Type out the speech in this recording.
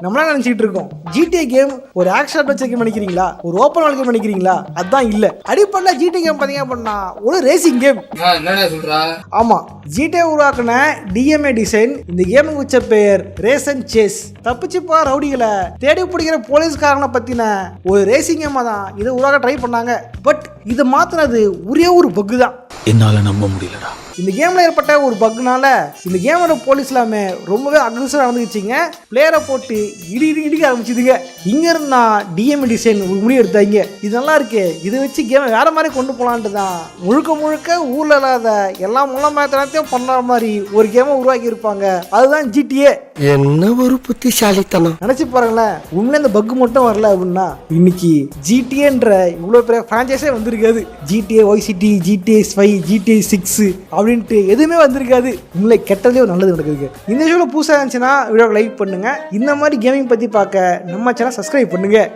நம்மளாம் நினைச்சிட்டு இருக்கோம். ஜிடிஏ கேம் ஒரு ஆக்ஷன் அட்வென்ச்சர் கேம் நினைக்கிறீங்களா ஒரு ஓப்பன் வேர்ல்ட் கேம் நினைக்கிறீங்களா அதான் இல்ல. அடிப்படையில் ஜிடி கேம் பார்த்தீங்க அப்படின்னா ஒரு ரேசிங் கேம் ஆ, என்னடா சொல்றா? ஆமா. ஜிடிஏ உருவாக்குன டிஎம்ஏ டிசைன் இந்த கேமுக்கு வச்ச பேர் ரேசன் சேஸ் தப்பிச்சுப்பா ரவுடிகளை தேடி பிடிக்கிற போலீஸ்காரனை பத்தின ஒரு ரேசிங் கேமா தான் இதை உருவாக்க ட்ரை பண்ணாங்க. பட் இதை மாத்தினது ஒரே ஒரு பக்கு தான். என்னால நம்ப முடியலடா. இந்த கேமில் ஏற்பட்ட ஒரு பக்னால இந்த கேமோட போலீஸ் எல்லாமே ரொம்பவே அக்ரெசிவாக நடந்துக்கிச்சிங்க பிளேயரை போட்டு இடி இடி இடிக்க ஆரம்பிச்சுதுங்க. இங்க இருந்தா டிஎம் டிசைன் ஒரு முடிவு எடுத்தாங்க. இது நல்லா இருக்கே. இதை வச்சு கேமை வேற மாதிரி கொண்டு போகலான்ட்டு தான் முழுக்க முழுக்க ஊரில் இல்லாத எல்லா முள்ளமயத்தனத்தையும் பண்ணுற மாதிரி ஒரு கேமை உருவாக்கி இருப்பாங்க. அதுதான் ஜிடிஏ என்ன ஒரு புத்திசாலித்தனம். நினச்சி பாருங்களேன். உண்மையில இந்த பக் மட்டும் வரல அப்படின்னா இன்னைக்கு ஜிடிஏன்ற இவ்வளோ பெரிய ஃப்ரான்ச்சைஸே வந்திருக்காது. ஜிடிஏ ஒய்சிடி ஜிடிஏ ஃபைவ் ஜிடிஏ சிக்ஸ் அப்படின்ட்டு எதுவுமே வந்திருக்காது. உங்களை கெட்டதே ஒரு நல்லது நடக்குதுங்க. இந்த ஷோவில் புதுசாக இருந்துச்சுன்னா வீடியோ லைக் பண்ணுங்கள் இந்த மாதிரி கேமிங் பற்றி பார்க்க நம்ம சேனல் சப்ஸ்கிரைப் பண்ணுங்கள்